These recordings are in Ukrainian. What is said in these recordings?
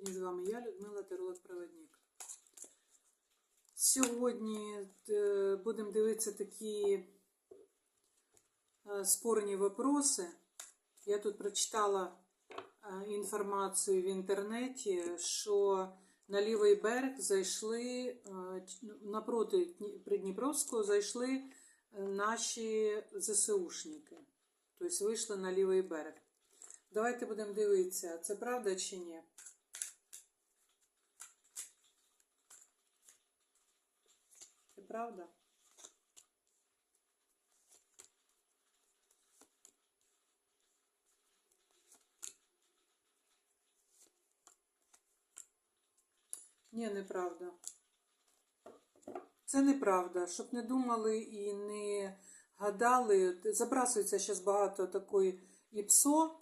Сьогодні з вами я, Людмила Терлот Проводник. Сьогодні е, будемо дивитися такі е, спорні вопроси. Я тут прочитала е, інформацію в інтернеті, що на лівий берег зайшли напроти Дні- Придніпровського зайшли наші ЗСУшники. Тобто вийшли на лівий берег. Давайте будемо дивитися, це правда чи ні. Правда? Ні, неправда. Це неправда. Щоб не думали і не гадали. Забрасується зараз багато такої ІПСО,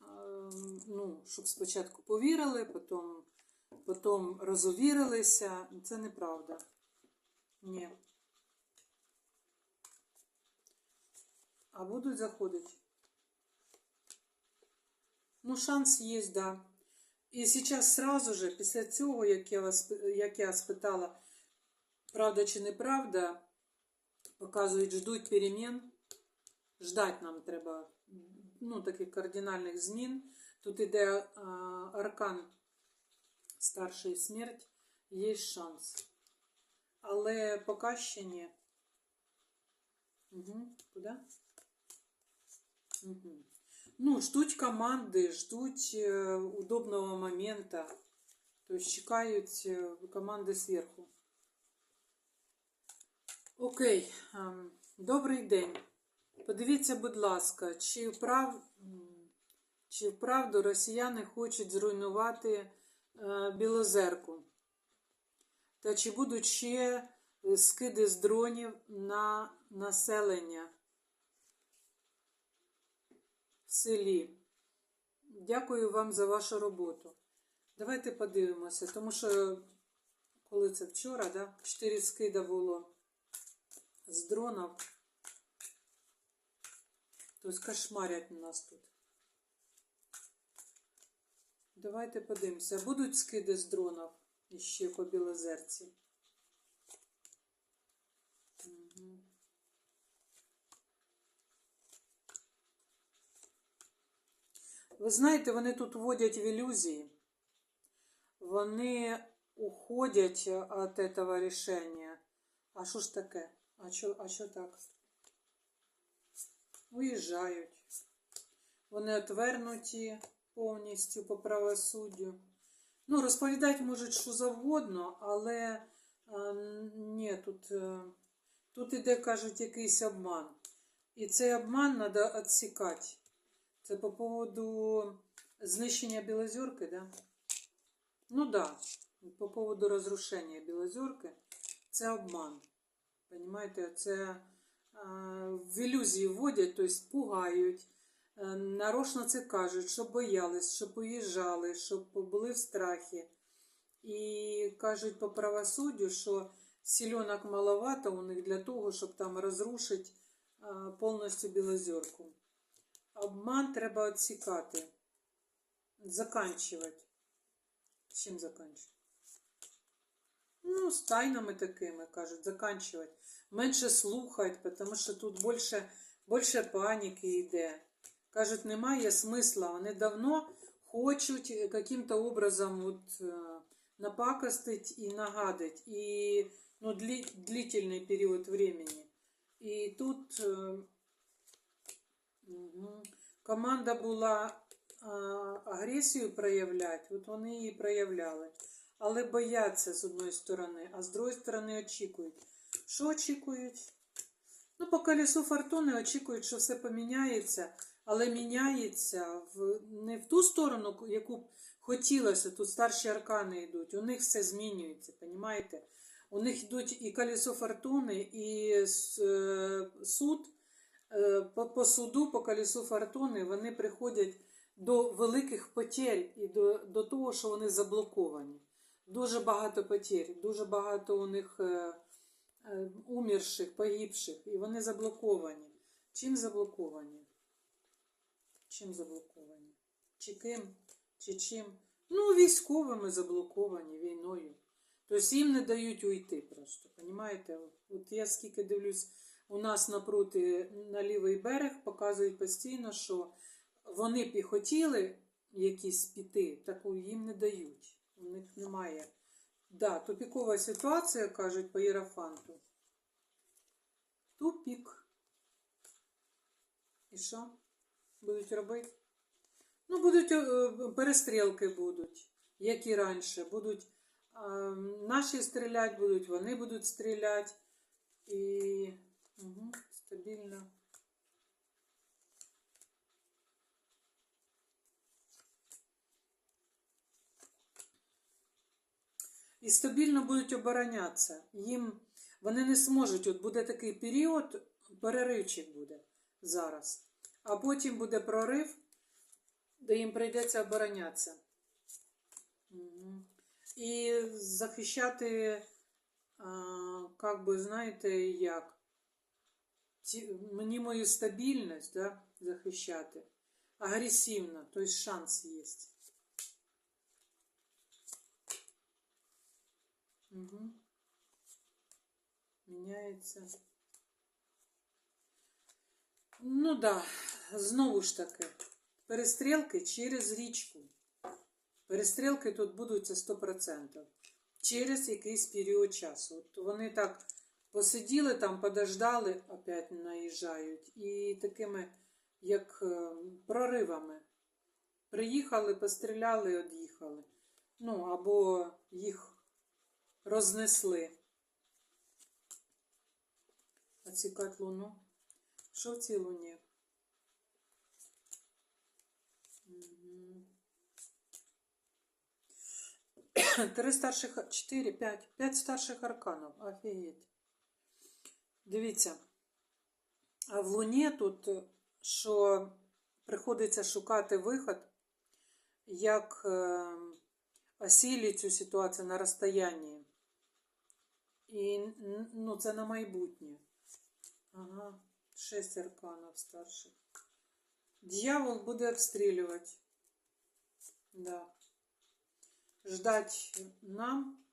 ем, ну, щоб спочатку повірили, потім, потім розувірилися. Це неправда. Ні. А будуть заходити. Ну, шанс є, да. І зараз сразу же, після цього, як я вас як я спитала, правда чи неправда, показують, ждуть перемін. Ждать нам треба ну, таких кардинальних змін. Тут іде а, аркан старший смерть, є шанс. Але поки ще ні. Угу. Куди? Угу. Ну, ждуть команди, ждуть е, удобного момента. Тобто чекають е, команди зверху. Окей, ем, добрий день. Подивіться, будь ласка, чи вправ... м, чи вправду росіяни хочуть зруйнувати е, Білозерку? Та чи будуть ще скиди з дронів на населення в селі? Дякую вам за вашу роботу. Давайте подивимося, тому що коли це вчора, да, 4 скида було з дронів. Тобто кошмарять нас тут. Давайте подивимося. Будуть скиди з дронів іще по Білозерці? Ви знаєте, вони тут вводять в ілюзії. Вони уходять від цього рішення. А що ж таке? А що, а що так? Уїжджають. Вони отвернуті повністю по правосуддю. Ну, розповідати можуть що завгодно, але а, ні, тут, е, тут іде, кажуть, якийсь обман. І цей обман треба відсікати. Це по поводу знищення Білозерки, да? Ну да, по поводу розрушення Білозерки. Це обман. Понимаєте, це в ілюзії вводять, тобто пугають. Е, Нарочно це кажуть, щоб боялись, щоб уїжджали, щоб були в страхі. І кажуть по правосуддю, що сільонок маловато у них для того, щоб там розрушити повністю Білозерку. Обман треба відсікати. Заканчувати. Чим заканчувати? Ну, з тайнами такими, кажуть, заканчувати. Менше слухати, тому що тут більше, більше паніки йде. Кажуть, немає смисла. Вони давно хочуть яким-то образом от, е, напакостить і нагадить. І ну, длі, длительний період времени. І тут е, мгм, команда була а, агресію проявляти, от вони її проявляли. Але бояться з одної сторони, а з другої сторони очікують. Що очікують? Ну, по колесу фортуни очікують, що все поміняється, але міняється в, не в ту сторону, яку б хотілося. Тут старші аркани йдуть. У них все змінюється, розумієте? У них йдуть і колесо фортуни, і е, суд. Е, По, по суду, по колесу фортуни вони приходять до великих потерь і до, до того, що вони заблоковані. Дуже багато потерь, дуже багато у них е, умерших, погибших, і вони заблоковані. Чим заблоковані? Чим заблоковані? Чи ким? Чи чим? Ну, військовими заблоковані війною. Тобто їм не дають уйти просто. Понімаєте? От я скільки дивлюсь, у нас напроти на лівий берег показують постійно, що вони б і хотіли якісь піти, таку їм не дають. У них немає. Да, тупікова ситуація, кажуть по Єрофанту. Тупік. І що? Будуть робити? Ну, будуть е, перестрілки будуть, як і раніше. Будуть наші стріляти будуть, вони будуть стріляти. І угу, стабільно. І стабільно будуть оборонятися. Їм вони не зможуть. От буде такий період, переривчик буде зараз. А потім буде прорив, де їм прийдеться оборонятися. І захищати, как би, знаєте, як? Ті, мені мою стабільність да, захищати. Агресивно, тобто шанс є. Угу. Міняється. Ну да, знову ж таки, перестрілки через річку. Перестрілки тут будуть це 100%. Через якийсь період часу. От вони так посиділи там, подождали, опять наїжджають. І такими, як е, проривами. Приїхали, постріляли, од'їхали. Ну, або їх рознесли. Оцікать луну. Що в цій луні? Три старших, чотири, п'ять, п'ять старших арканів. Офігеть. Дивіться. А в луні тут, що приходиться шукати виход, як е, осілі цю ситуацію на розстоянні. І ну, це на майбутнє. Ага, шесть арканів старших. Дьявол буде обстрілювати. Да. Ждать нам,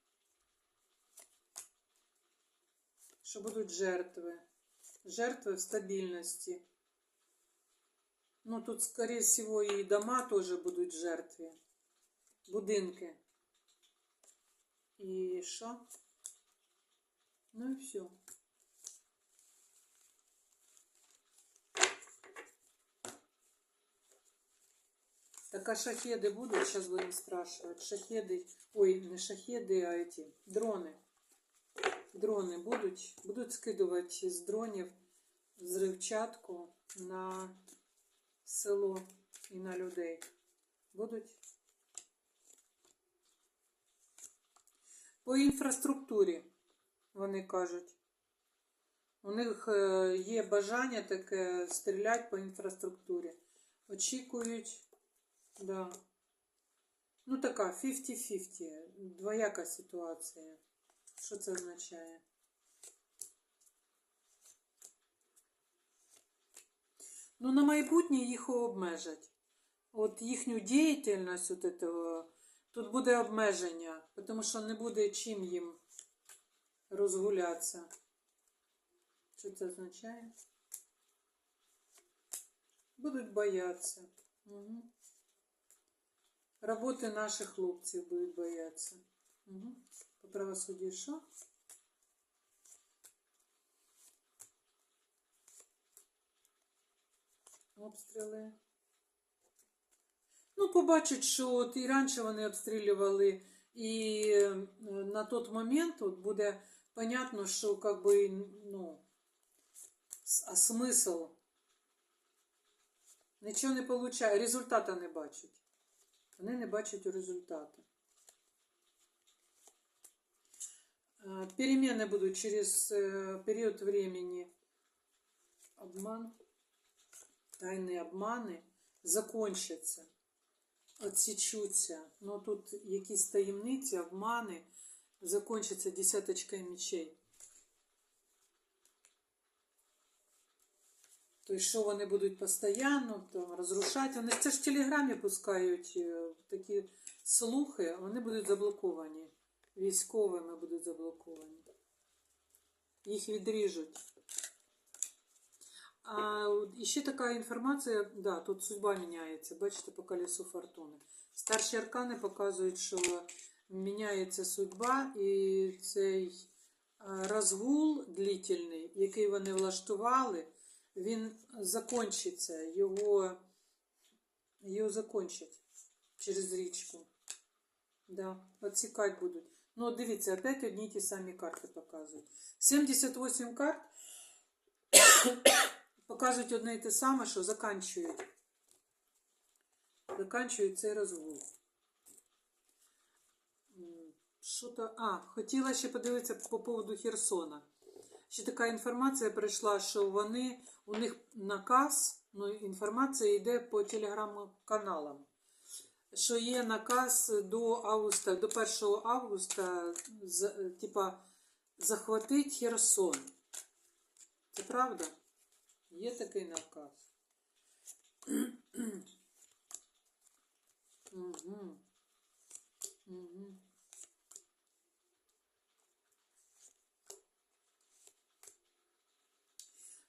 що будуть жертви. Жертви в стабільності. Ну, тут, скорее всего, і дома теж будуть жертві. Будинки. І що? Ну і все. Так а шахеды будут? Сейчас будем спрашивать. Шахеды, ой, не шахеды, а эти дроны. Дрони будуть, будуть скидувати з дронів взривчатку на село і на людей. Будуть? По інфраструктурі, вони кажуть. У них е, є бажання таке стріляти по інфраструктурі. Очікують, да. Ну така 50-50, двояка ситуація. Що це означає? Ну, на майбутнє їх обмежать. От їхню діяльність от этого, тут буде обмеження, тому що не буде чим їм розгулятися. Що це означає? Будуть боятися. Угу. Роботи наших хлопців будуть боятися. Угу. По правосуддю що? Обстріли. Ну, побачать, що от і раніше вони обстрілювали, і е, на той момент от буде понятно, що как би, ну, а смисл? Нічого не получає, результата не бачать. Вони не бачать результату. Э, Перемены будут через э, период времени. Обман, тайные обмани закончаться, отсічуться. Ну тут якісь таємниці, обмани закончаться десяточкою мечей. Тобто, що вони будуть постійно там розрушати. Вони це ж в телеграмі пускають е, такі слухи, вони будуть заблоковані. Військовими будуть заблоковані. Їх відріжуть. А і ще така інформація, да, тут судьба міняється, бачите, по колесу фортуни. Старші аркани показують, що міняється судьба, і цей е, розгул длительний, який вони влаштували, він закончиться, його, його закончать через річку. Да, отсікать будуть. Ну, дивіться, опять одні ті самі карти показують. 78 карт показують одне і те саме, що заканчують. Заканчують цей розгул. Що то. А, хотіла ще подивитися по поводу Херсона. Ще така інформація прийшла, що вони, у них наказ, ну, інформація йде по телеграм-каналам. Що є наказ до августа, до 1 августа, типа, захватити Херсон. Це правда? Є такий наказ. Угу. Угу.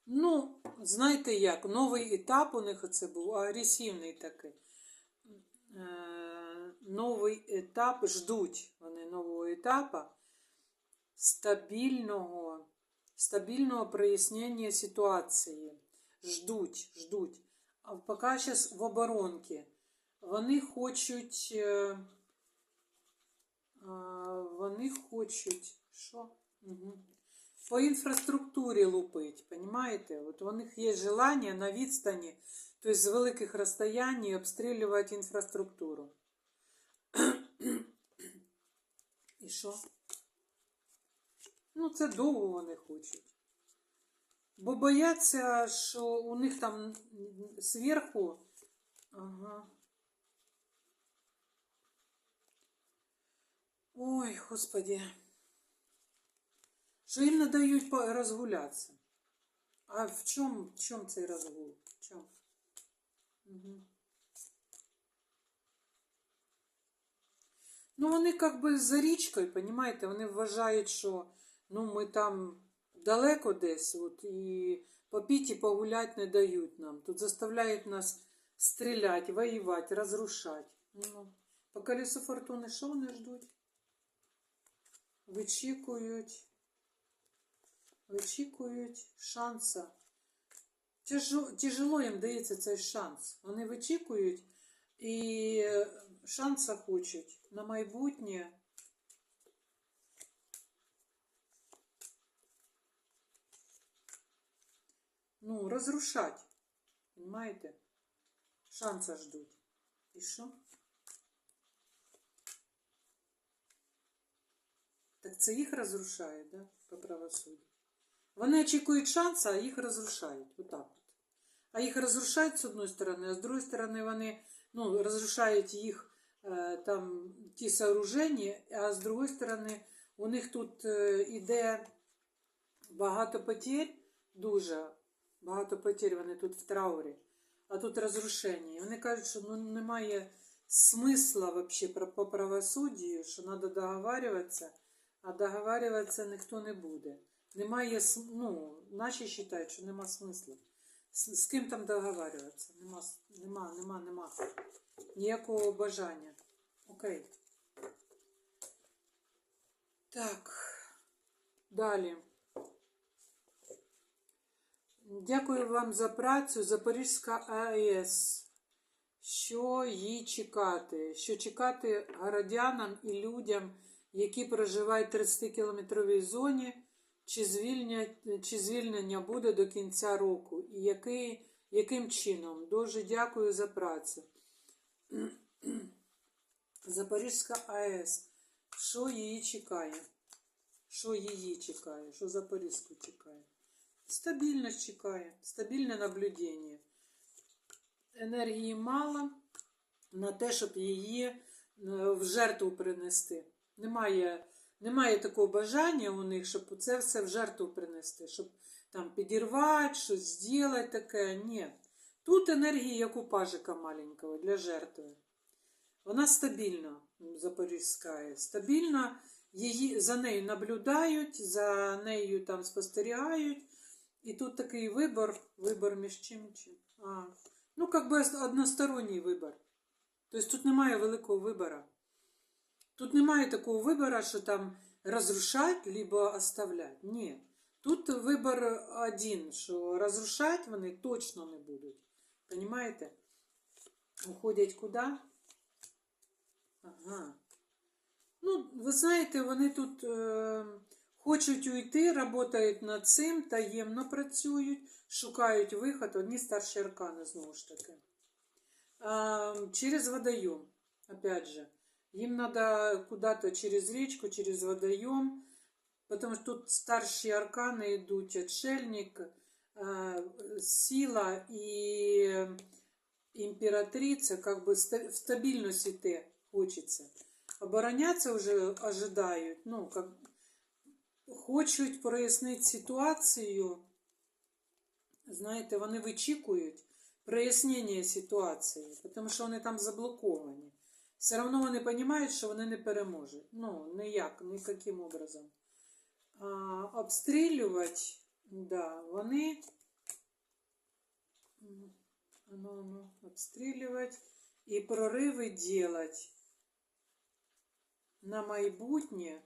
Ну, знаєте як, новий етап у них це був агресивний такий. Е, Новий етап ждуть вони нового етапу стабільного, стабільного прояснення ситуації. Ждуть, ждуть. А поки зараз в оборонці. Вони хочуть. е, а, Вони хочуть. Що? Угу. По інфраструктурі лупить, понимаете? От у них є желання на відстані, тобто з великих розстоянь обстрілювати інфраструктуру. І що? Ну, це довго вони хочуть. Бо бояться, що у них там зверху. Ага. Ой, господи. Що їм не дають розгулятися. А в чому, в чому цей розгул? В чому? Угу. Ну, вони як би за річкою, понімаєте, вони вважають, що ну, ми там далеко десь, от, і попіть і погулять не дають нам. Тут заставляють нас стріляти, воювати, розрушати. Ну, по колесу фортуни що вони ждуть? Вичікують. Вичікують шанса. Тяжело їм дається цей шанс. Вони вичікують і е, шанса хочуть на майбутнє. Ну, розрушать. Понимаєте? Шанса ждуть. І що? Так це їх розрушає, да? По правосуддю. Вони очікують шанса, а їх розрушають. Отак от. А їх розрушають з одної сторони, а з другої сторони вони ну, розрушають їх е, там ті сооруження, а з другої сторони у них тут е, іде багато потерь, дуже багато потерь, вони тут в траурі, а тут розрушення. І вони кажуть, що ну, немає смисла вообще про- по правосуддю, що треба договарюватися, а договарюватися ніхто не буде. Немає, ну, наші вважають, що нема смисла. З, з ким там договарюватися? Нема, нема, нема, нема. Ніякого бажання. Окей. Так. Далі. Дякую вам за працю. Запорізька АЕС. Що їй чекати? Що чекати городянам і людям, які проживають в 30-кілометровій зоні, чи звільнення, чи звільнення буде до кінця року? І який, яким чином? Дуже дякую за працю. Запорізька АЕС. Що її чекає? Що її чекає? Що Запорізьку чекає? Стабільність чекає, стабільне наблюдення. Енергії мало на те, щоб її е, в жертву принести. Немає, немає такого бажання у них, щоб це все в жертву принести, щоб там підірвати, щось зробити таке. Ні. Тут енергії, як у пажика маленького для жертви. Вона стабільна, Запорізька. Стабільна, її, за нею наблюдають, за нею там спостерігають. І тут такий вибор, вибор між чим чим. А, ну, як би односторонній вибор. Тобто тут немає великого вибору. Тут немає такого вибору, що там розрушать, либо оставлять. Ні. Тут вибор один, що розрушать вони точно не будуть. Понимаєте? Уходять куди? Ага. Ну, ви знаєте, вони тут е, хочуть уйти, працюють над цим, таємно працюють, шукають виход. Одні старші аркани, знову ж таки. А, через водоем, опять же. Им надо куда-то через речку, через водоем, потому что тут старшие арканы идут, отшельник, э, сила и императрица, как бы ста- в стабильность идти хочется. Обороняться уже ожидают, ну, как хочуть прояснити ситуацію, знаєте, вони вичікують прояснення ситуації, тому що вони там заблоковані. Все одно вони розуміють, що вони не переможуть. Ну, ніяк, ніяким образом. А, обстрілювати, да, вони. М, Ну, ну, обстрілювати і прориви делать на майбутнє.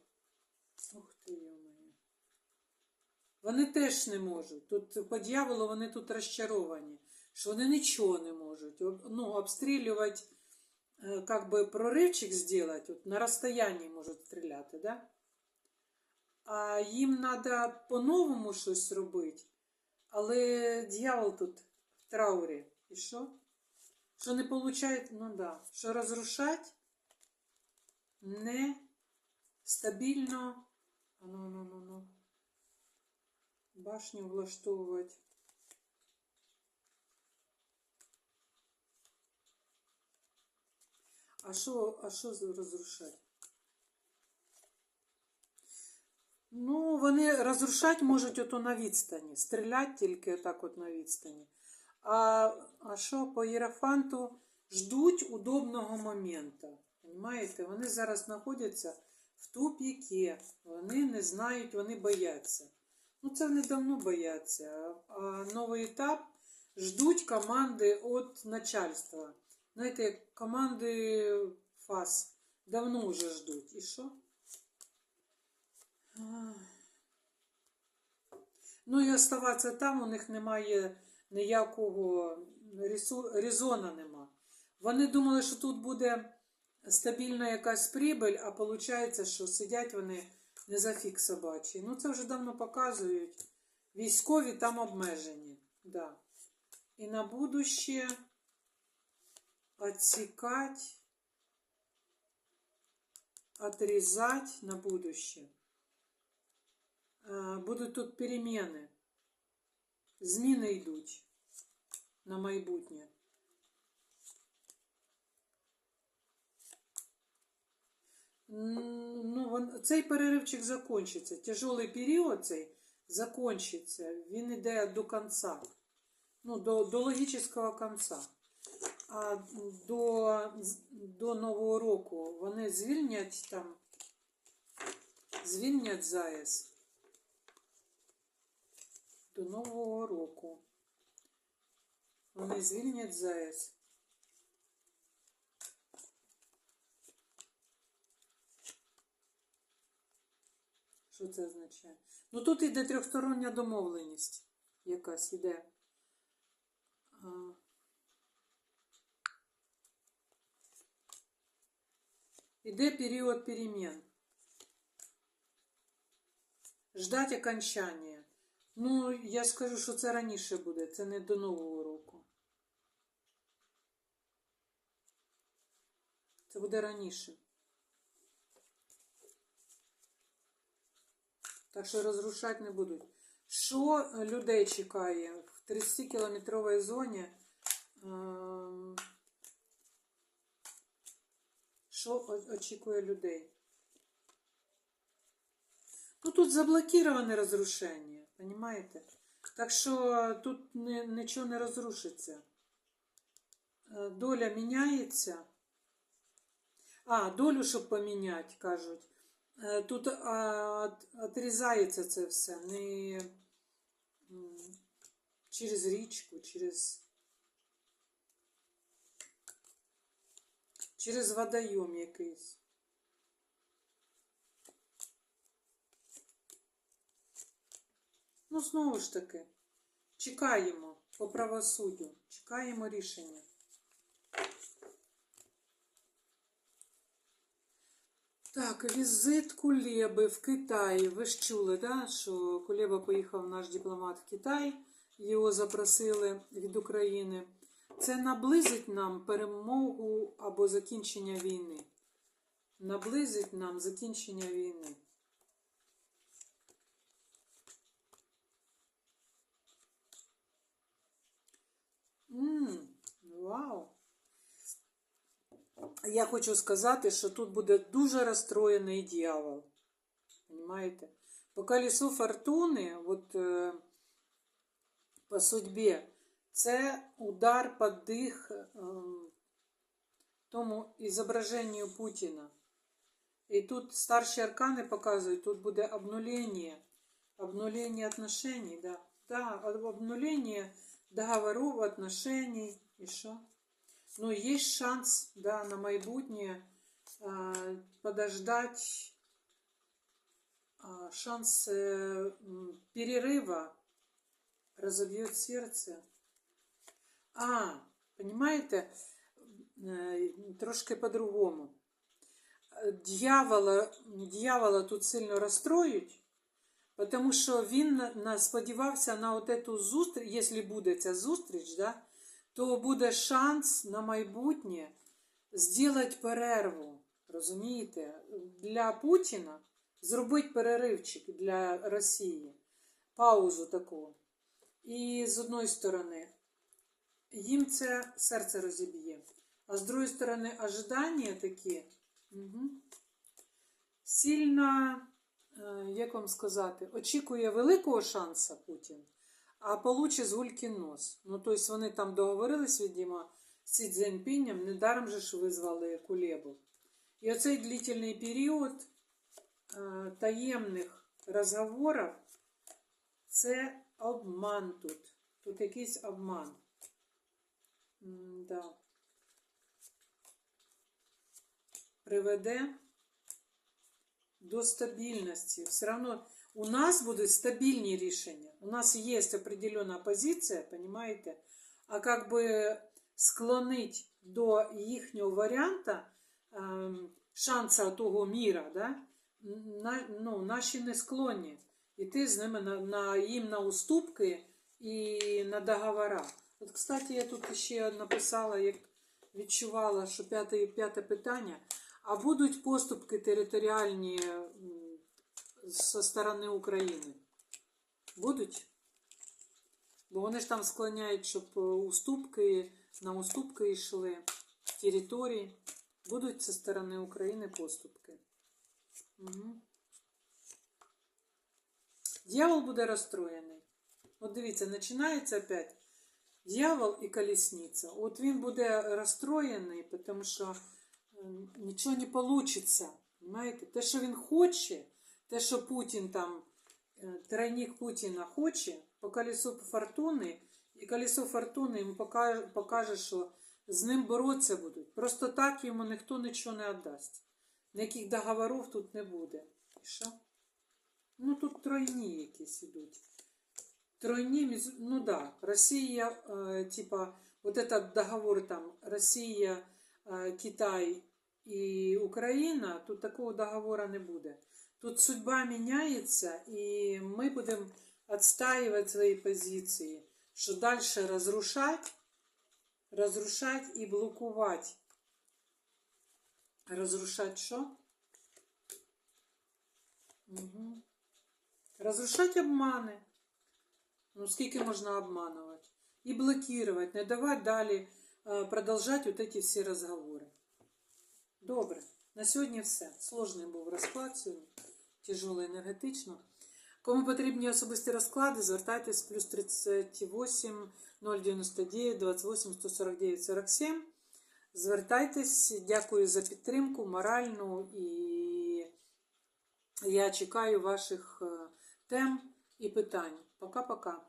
Ух ти, йо-моє. Вони теж не можуть. Тут по дьяволу вони тут розчаровані, що вони нічого не можуть. Ну, обстрілювати, как би проривчик зробити, от на розстоянні можуть стріляти, да? А їм треба по-новому щось робити. Але дьявол тут в траурі. І що? Що не виходить, ну да, що розрушать не стабільно. Ну, ну, ну, ну. Башню влаштовувати. А що, а що розрушать? Ну, вони розрушати можуть ото на відстані, стріляти тільки так от на відстані. А, а що по Єрофанту ждуть удобного моменту. Понимаєте? Вони зараз знаходяться в тупіки. Вони не знають, вони бояться. Ну, це вони давно бояться. А новий етап ждуть команди від начальства. Знаєте, команди ФАС давно вже ждуть. І що? Ну і оставатися там у них немає ніякого резона нема. Вони думали, що тут буде стабільна якась прибыль, а виходить, що сидять вони не за фік собачий. Ну це вже давно показують. Військові там обмежені. Да. І на будуще отсекать, отрезать на будущее. Е, Будуть тут переміни. Зміни йдуть на майбутнє. М, Ну, вон, цей переривчик закончиться. Тяжелий період цей закончиться. Він йде до кінця. Ну, до, до логічного кінця. А до, до Нового року вони звільнять там, звільнять ЗАЕС до Нового року. Вони звільнять ЗАЕС. Що це означає? Ну тут іде трьохстороння домовленість. Якась іде. Іде період перемін. Ждать окончання. Ну, я скажу, що це раніше буде, це не до Нового року. Це буде раніше. Так що розрушати не будуть. Що людей чекає в 30-кілометровій зоні? Що очікує людей? Ну тут заблокироване розрушення, понимаете? Так що тут не, нічого не розрушиться. Е, Доля міняється. А, долю, щоб поміняти, кажуть. Е, Тут отрізається це все. Не через річку, через. Через водойом якийсь. Ну, знову ж таки, чекаємо по правосуддю, чекаємо рішення. Так, візит Кулеби в Китаї. Ви ж чули, да, що Кулеба поїхав наш дипломат в Китай, його запросили від України. Це наблизить нам перемогу або закінчення війни. Наблизить нам закінчення війни. М, вау! Я хочу сказати, що тут буде дуже розстроєний дьявол. Понимаете? По колесу фортуни, от е, по судьбі, це удар под дих е, тому ізображенню Путіна. І тут старші аркани показують, тут буде обнуление, обнуление отношений, да. Да, об- обнуление договоров, отношений, і що? Ну, есть шанс, да, на майбутнє а, подождать а, шанс э, м, перерыва разобьет сердце. А, понимаете, Е, трошки по-другому. Дьявола, дьявола тут сильно розстроють, тому що він сподівався на от эту зустріч, якщо буде ця зустріч, да, то буде шанс на майбутнє зробити перерву. Розумієте? Для Путіна зробити переривчик для Росії, паузу таку. І з одної сторони, їм це серце розіб'є. А з другої сторони, ожидання такі угу, сильно, е, як вам сказати, очікує великого шанса Путін, а получить з гульки нос. Ну, тобто вони там договорились, видимо, з Сі Цзіньпінем, недаром же ж визвали Кулебу. І оцей длительний період е, таємних розговорів це обман тут. Тут якийсь обман. М, Да. Приведе до стабільності. Все одно у нас будуть стабільні рішення. У нас є определена позиція, понимаете? А как би склонить до їхнього варіанта шанса того міра, да? ну, наші не склонні йти з ними на, на, їм на уступки і на договора. От, кстати, я тут ще написала, як відчувала, що п'яте, п'яте питання. А будуть поступки територіальні зі сторони України? Будуть? Бо вони ж там склоняють, щоб е, уступки на уступки йшли території. Будуть зі сторони України поступки. Угу. Дьявол буде розстроєний. От дивіться, починається опять дьявол і колісниця. От він буде розстроєний, тому що е, нічого не вийде. Понимаєте? Те, що він хоче, те, що Путін там, е, тройник Путіна хоче, по колесу фортуни, і колесо фортуни йому покаже, покаже, що з ним боротися будуть. Просто так йому ніхто нічого не віддасть. Ніяких договорів тут не буде. І що? Ну тут тройні якісь ідуть Тройні, між- ну да, Россия, э, типа, вот этот договор там, Россия, э, Китай и Украина, тут такого договора не буде. Тут судьба меняется, и мы будем отстаивать свои позиции, что дальше разрушать, разрушать и блокувати. Разрушать що? Угу. Разрушать обмани. Ну, скільки можна обманувати? І блокувати, не давати далі е, продовжати вот эти всі розговори. Добре. На сьогодні все. Сложний був розклад сьогодні. Тяжело енергетично. Кому потрібні особисті розклади, звертайтесь плюс 38 099 28 149 47. Звертайтесь, дякую за підтримку моральну і я чекаю ваших е, тем і питань. Пока-пока.